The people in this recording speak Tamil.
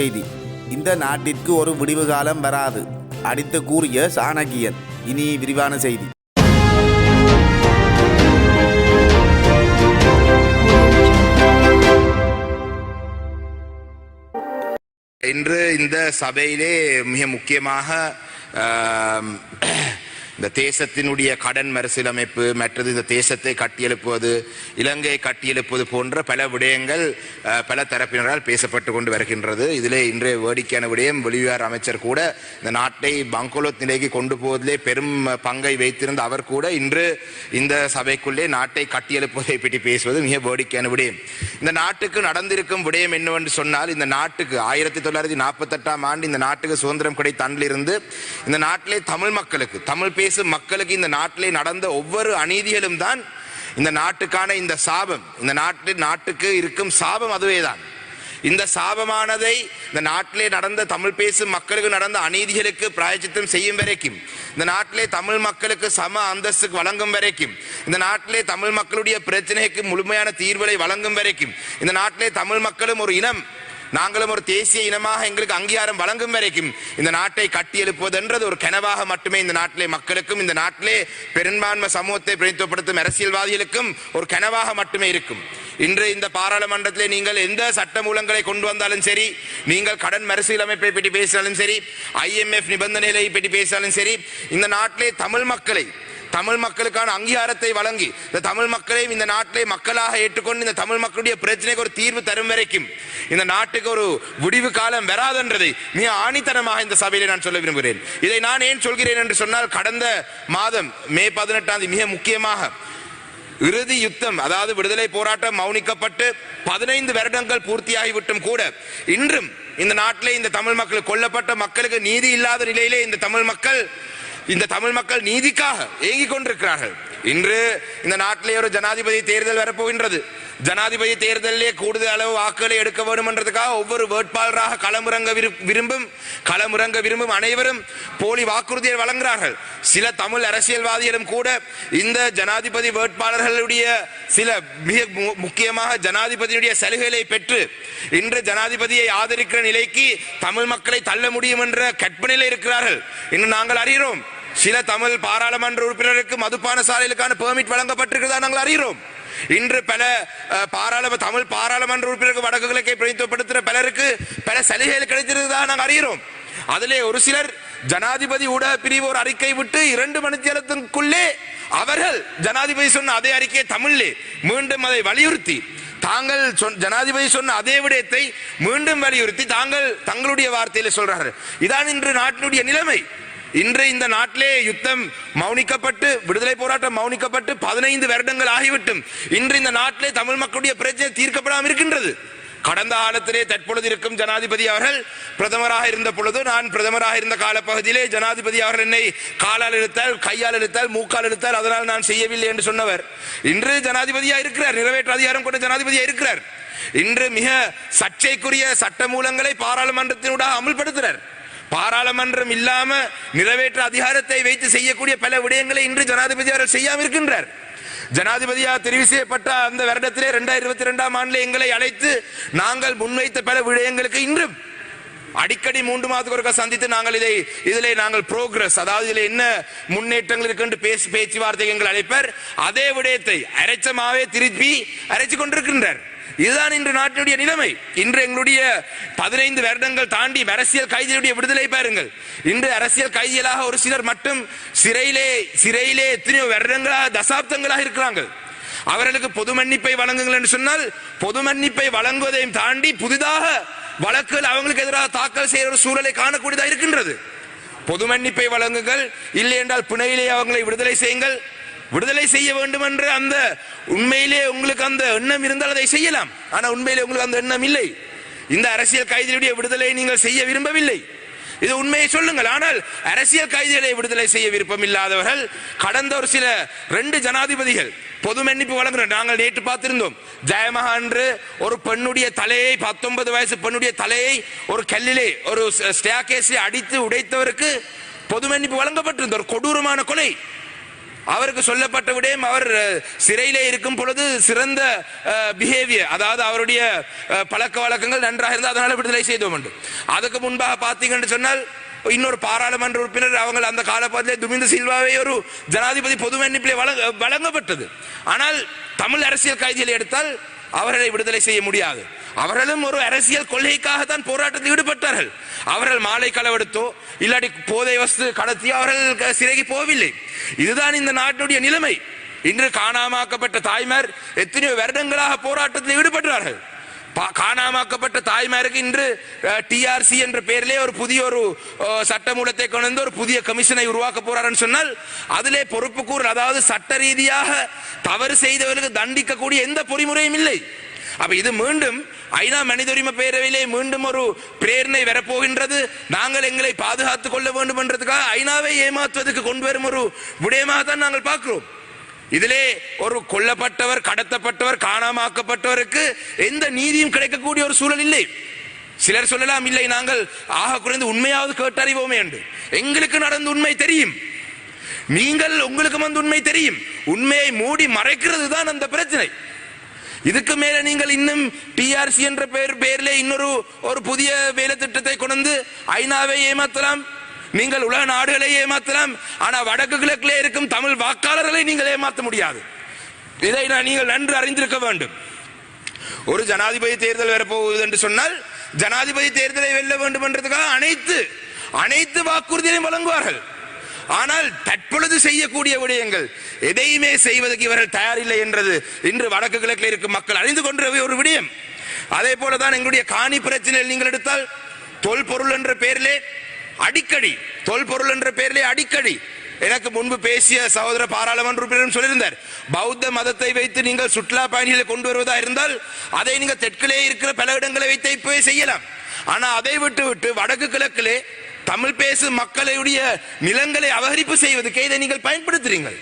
செய்தி. இந்த நாட்டிற்கு ஒரு விடிவு காலம் வராது அடித்து கூறிய சாணக்கியன். இனி விரிவான செய்தி. இன்று இந்த சபையிலே மிக முக்கியமாக இந்த தேசத்தினுடைய கடன் மறுசீலமைப்பு மற்றது இந்த தேசத்தை கட்டியெழுப்புவது இலங்கையை கட்டியெழுப்புவது போன்ற பல விடயங்கள் பல தரப்பினரால் பேசப்பட்டு கொண்டு வருகின்றது. இதிலே இன்றைய வேடிக்கையான விடயம் வெளிவிவகார அமைச்சர் கூட இந்த நாட்டை பங்கோலோத் நிலைக்கு கொண்டு போவதிலே பெரும் பங்கை வைத்திருந்த அவர் கூட இன்று இந்த சபைக்குள்ளே நாட்டை கட்டியெழுப்புவதை பற்றி பேசுவது மிக வேடிக்கையான விடயம். இந்த நாட்டுக்கு நடந்திருக்கும் விடயம் என்னவென்று சொன்னால் இந்த நாட்டுக்கு ஆயிரத்தி தொள்ளாயிரத்தி நாற்பத்தெட்டாம் ஆண்டு இந்த நாட்டுக்கு சுதந்திரம் கிடைத்த அன்றிலிருந்து இந்த நாட்டிலே தமிழ் மக்களுக்கு தமிழ் பேசும் மக்களுக்கு இந்த நாட்டிலே நடந்த ஒவ்வொரு அநீதிகளும் தான் இந்த நாட்டுக்கான இந்த சாபம். இந்த நாட்டில் நாட்டுக்கு இருக்கும் சாபம் அதுவே தான். இந்த சாபமானதை இந்த நாட்டிலே நடந்த தமிழ் பேசும் மக்களுக்கு நடந்த அநீதிகளுக்கு பிராயச்சித்தம் செய்யும் வரைக்கும் இந்த நாட்டிலே தமிழ் மக்களுக்கு சம அந்தஸ்துக்கு வழங்கும் வரைக்கும் இந்த நாட்டிலே தமிழ் மக்களுடைய பிரச்சனைக்கு முழுமையான தீர்வுகளை வழங்கும் வரைக்கும் இந்த நாட்டிலே தமிழ் மக்களும் ஒரு இனம் நாங்களும் ஒரு தேசிய இனமாக எங்களுக்கு அங்கீகாரம் வழங்கும் வரைக்கும் இந்த நாட்டை கட்டியெழுப்புவதென்றது ஒரு கனவாக மட்டுமே இந்த நாட்டிலே மக்களுக்கும் இந்த நாட்டிலே பெரும்பான்மை சமூகத்தை பிரதித்துவப்படுத்தும் அரசியல்வாதிகளுக்கும் ஒரு கனவாக மட்டுமே இருக்கும். இன்று இந்த பாராளுமன்றத்திலே நீங்கள் எந்த சட்ட மூலங்களை கொண்டு வந்தாலும் சரி நீங்கள் கடன் மறுசீலமைப்பை பற்றி பேசினாலும் சரி ஐஎம்எஃப் நிபந்தனைகளை பற்றி பேசினாலும் சரி இந்த நாட்டிலே தமிழ் மக்களை தமிழ் மக்களுக்கான அங்கீகாரத்தை வழங்கி இந்த தமிழ் மக்களையும் இந்த நாட்டிலே மக்களாக ஏற்றுக்கொண்டு இந்த தமிழ் மக்களுடைய பிரச்சனைக்கு ஒரு தீர்வு தரும் வரைக்கும் இந்த நாட்டுக்கு ஒரு முடிவு காலம் வராதென்றதை மிக ஆணித்தனமாக இந்த சபையிலே நான் சொல்ல விரும்புகிறேன். இதை நான் ஏன் சொல்கிறேன் என்று சொன்னால் கடந்த மாதம் மே பதினெட்டாம் தேதி மிக முக்கியமாக இறுதி யுத்தம் அதாவது விடுதலை போராட்டம் மௌனிக்கப்பட்டு பதினைந்து வருடங்கள் பூர்த்தியாகிவிட்டும் கூட இன்றும் இந்த நாட்டிலே இந்த தமிழ் மக்கள் கொல்லப்பட்ட மக்களுக்கு நீதி இல்லாத நிலையிலே இந்த தமிழ் மக்கள் இந்த தமிழ் மக்கள் நீதிக்காக ஏங்கிக் கொண்டிருக்கிறார்கள். இன்று இந்த நாட்டிலே ஒரு ஜனாதிபதி தேர்தல் வரப்போகின்றது. ஜனாதிபதி தேர்தலிலே கூடுதல் அளவு வாக்குகளை எடுக்க வேண்டும் என்றதுக்காக ஒவ்வொரு வேட்பாளராக களமிறங்க விரும்பும் களமிறங்க விரும்பும் அனைவரும் போலி வாக்குறுதியை வழங்குகிறார்கள். சில தமிழ் அரசியல்வாதிகளும் கூட இந்த ஜனாதிபதி வேட்பாளர்களுடைய சில மிக மு- முக்கியமாக ஜனாதிபதியுடைய சலுகைகளை பெற்று இன்று ஜனாதிபதியை ஆதரிக்கிற நிலைக்கு தமிழ் மக்களை தள்ள முடியும் என்ற கற்பனையில் இருக்கிறார்கள். இன்னும் நாங்கள் அறிகிறோம் சில தமிழ் பாராளுமன்ற உறுப்பினருக்கு மதுப்பான சாலைகளுக்கான பெர்மிட் வழங்கப்பட்டிருக்கிறதா நாங்கள் அறிகிறோம். இன்று பல பாராளுமன்ற பாராளும தமிழ் பாராளுமன்ற உறுப்பினருக்கு வடக்கு பிரதிநிதித்துவப்படுத்துகிற பலருக்கு பல சலுகைகள் கிடைத்திருந்ததா நாங்கள் அறிகிறோம். அதிலே ஒரு சிலர் ஜனாதிபதி ஊடக பிரிவு ஒரு அறிக்கை விட்டு இரண்டு மணித்தியாலத்துக்குள்ளே அவர்கள் ஜனாதிபதி சொன்ன அதே அறிக்கையை தமிழிலே மீண்டும் அதை வலியுறுத்தி தாங்கள் ஜனாதிபதி சொன்ன அதே விடயத்தை மீண்டும் வலியுறுத்தி தாங்கள் தங்களுடைய வார்த்தையில சொல்றார்கள். இதான் இன்று நாட்டினுடைய நிலைமை. இன்று இந்த நாட்டிலே யுத்தம் மௌனிக்கப்பட்டு விடுதலை போராட்டம் மௌனிக்கப்பட்டு பதினைந்து வருடங்கள் ஆகிவிட்டும். இன்று இந்த நாட்டிலே தமிழ் மக்களுடைய பிரச்சனை தீர்க்கப்படாமல் இருக்கின்றது. கடந்த காலத்திலே தற்பொழுது இருக்கும் ஜனாதிபதி அவர்கள் பிரதமராக இருந்த பொழுது நான் பிரதமராக இருந்த காலப்பகுதியிலே ஜனாதிபதி அவர்கள் என்னை காலால் இழுத்தால் கையால் இழுத்தால் மூக்கால் இழுத்தால் அதனால் நான் செய்யவில்லை என்று சொன்னவர். இன்று ஜனாதிபதியாக இருக்கிறார் நிறைவேற்று அதிகாரம் கொண்ட ஜனாதிபதியாக இருக்கிறார். இன்று மிக சர்ச்சைக்குரிய சட்ட மூலங்களை பாராளுமன்றத்தினூடாக அமுல்படுத்துகிறார் பாராளுமன்றம் இல்லாம நிறைவேற்ற அதிகாரத்தை வைத்து செய்யக்கூடிய பல விடயங்களை இன்று ஜனாதிபதி அவர்கள் செய்யாமல் இருக்கின்றார். ஜனாதிபதியாக தெரிவு செய்யப்பட்ட அந்த வருடத்திலே இரண்டாயிரத்தி இருபத்தி இரண்டாம் ஆண்டில் எங்களை அழைத்து நாங்கள் முன்வைத்த பல விடயங்களுக்கு இன்றும் அடிக்கடி மூன்று மாதத்துக்கு ஒருக்கா சந்தித்து நாங்கள் இதை இதில் நாங்கள் ப்ரோக்ரஸ் அதாவது இதில் என்ன முன்னேற்றங்கள் இருக்குன்னு பேசி பேச்சுவார்த்தை எங்கள் அழைப்பர். அதே விடயத்தை அரைச்சமாவே திருப்பி அரைச்சு கொண்டிருக்கின்றார். இதுதான் இன்று நாட்டினுடைய நிலைமை. இன்று எங்களுடைய பதினைந்து வருடங்கள் தாண்டி அரசியல் கைதிகளுடைய விடுதலை பாருங்கள். இன்று அரசியல் கைதிகளாக ஒரு சிலர் மட்டும் சிறையிலே சிறையிலே எத்தனையோ வருடங்களாக தசாப்தங்களாக இருக்கிறாங்க அவர்களுக்கு பொது மன்னிப்பை வழங்குங்கள் என்று சொன்னால் பொது மன்னிப்பை வழங்குவதையும் தாண்டி புதிதாக வழக்குகள் அவங்களுக்கு எதிராக தாக்கல் செய்கிற ஒரு சூழலை காணக்கூடியதாக இருக்கின்றது. பொது மன்னிப்பை வழங்குங்கள். இல்லை என்றால் பிணையிலே அவங்களை விடுதலை செய்யுங்கள். விடுதலை செய்ய வேண்டும் என்று அந்த உண்மையிலே உங்களுக்கு அந்த எண்ணம் இருந்தால் அதை செய்யலாம். ஆனால் உண்மையிலே உங்களுக்கு அந்த எண்ணம் இல்லை. இந்த அரசியல் கைதிகளுடைய விடுதலை நீங்கள் செய்ய விரும்பவில்லை. இது உண்மையை சொல்லுங்கள். ஆனால் அரசியல் கைதிகளை விடுதலை செய்ய விருப்பம் இல்லாதவர்கள் கடந்த ஒரு சில ரெண்டு ஜனாதிபதிகள் பொது மன்னிப்பு வழங்குறோம் நாங்கள் நேற்று பார்த்திருந்தோம். ஜெயமகா என்று ஒரு பெண்ணுடைய தலையை பத்தொன்பது வயசு பெண்ணுடைய தலையை ஒரு கல்லிலே ஒரு ஸ்டேகேஸை அடித்து உடைத்தவருக்கு பொது மன்னிப்பு வழங்கப்பட்டிருந்த ஒரு கொடூரமான கொலை. அவருக்கு சொல்லப்பட்ட விடயம் அவர் அஹ், சிறையிலே இருக்கும் பொழுது சிறந்த பிஹேவியர் அதாவது அவருடைய பழக்க வழக்கங்கள் நன்றாக இருந்தால் அதனால விடுதலை செய்தோம் என்று. அதுக்கு முன்பாக பார்த்தீங்கன்னு சொன்னால் இன்னொரு பாராளுமன்ற உறுப்பினர் அவங்க அந்த காலப்பதிலே துமிந்த சில்வாவை ஒரு ஜனாதிபதி பொது மன்னிப்பிலே வழங்க வழங்கப்பட்டது. ஆனால் தமிழ் அரசியல் கைதிகளை எடுத்தால் அவர்களை விடுதலை செய்ய முடியாது. அவர்களும் ஒரு அரசியல் கொள்கைக்காகத்தான் போராட்டத்தில் ஈடுபட்டார்கள். அவர்கள் மாலை களவெடுத்தோ இல்லாட்டி போதை வஸ்து கடத்தியோ அவர்கள் க- சிறைக்கு போவில்லை இதுதான் இந்த நாட்டினுடைய நிலைமை. இன்று காணாமாக்கப்பட்ட தாய்மார் எத்தனையோ வருடங்களாக போராட்டத்தில் ஈடுபட்டார்கள் பா- காணாமாக்கப்பட்ட தாய்மாருக்கு இன்று டிஆர்சி என்ற பெயரிலே ஒரு புதிய ஒரு சட்டமூலத்தை கொண்டு வந்து ஒரு புதிய கமிஷனை உருவாக்க போறாருன்னு சொன்னால் அதிலே பொறுப்பு கூறு அதாவது சட்ட ரீதியாக தவறு செய்தவர்களுக்கு தண்டிக்கக்கூடிய எந்த பொறிமுறையும் இல்லை. அப்ப இது மீண்டும் ஐநா மனித உரிமை பேரவையிலே மீண்டும் ஒரு பிரேரணை வரப்போகின்றது. நாங்கள் எங்களை பாதுகாத்துக் கொள்ள வேண்டும் என்றதுக்காக ஐநாவை ஏமாற்றுவதற்கு கொண்டு வரும் ஒரு விடயமாக தான் நாங்கள் பார்க்கிறோம். இதிலே ஒரு கொல்லப்பட்டவர் கடத்தப்பட்டவர் காணாமாக்கப்பட்டவருக்கு எந்த நீதியும் கிடைக்கக்கூடிய ஒரு சூழல் இல்லை. சிலர் சொல்லலாம் இல்லை நாங்கள் ஆக குறைந்து உண்மையாவது கேட்டறிவோமே என்று. எங்களுக்கு நடந்த உண்மை தெரியும். நீங்கள் உங்களுக்கு வந்து உண்மை தெரியும். உண்மையை மூடி மறைக்கிறது தான் அந்த பிரச்சனை. இதுக்கு மேல நீங்கள் இன்னும் டிஆர்சி என்ற பெயர் பெயரிலே இன்னொரு ஒரு புதிய வேலை திட்டத்தை கொண்டு ஐநாவை ஏமாத்தலாம். நீங்கள் உலக நாடுகளை ஏமாத்தலாம். ஆனா வடக்கு கிழக்கிலே இருக்கும் தமிழ் வாக்காளர்களை நீங்கள் ஏமாற்ற முடியாது. இதை நான் நீங்கள் நன்கு அறிந்திருக்க வேண்டும். ஒரு ஜனாதிபதி தேர்தல் வரப்போகுது என்று சொன்னால் ஜனாதிபதி தேர்தலை வெல்ல வேண்டும் என்றதுக்காக அனைத்து அனைத்து வாக்குறுதிகளையும் வழங்குவார்கள். ஆனால் தற்பொழுது செய்யக்கூடிய விடயங்கள் எதையுமே செய்வதற்கு இவர்கள் தயாரில்லை என்றது இன்று வடக்கு கிழக்கில் இருக்கும் மக்கள் அறிந்து கொண்ட ஒரு விடயம். அதே போலதான் எங்களுடைய காணி பிரச்சனையில் நீங்கள் எடுத்தால் தொல்பொருள் என்ற பெயரிலே அடிக்கடி தொல்பொருள் என்ற பெயரிலே அடிக்கடி எனக்கு முன்பு பேசிய சகோதர பாராளுமன்ற உறுப்பினரும் சொல்லியிருந்தார் பௌத்த மதத்தை வைத்து நீங்கள் சுற்றுலா பயணிகளை கொண்டு வருவதா இருந்தால் அதை நீங்கள் தெற்கிலே இருக்கிற பல இடங்களை வைத்து இப்பவே செய்யலாம். ஆனால் அதை விட்டு விட்டு வடக்கு கிழக்கிலே தமிழ் பேசும் மக்களுடைய நிலங்களை அபகரிப்பு செய்வதற்கு இதை நீங்கள் பயன்படுத்துறீங்கள்.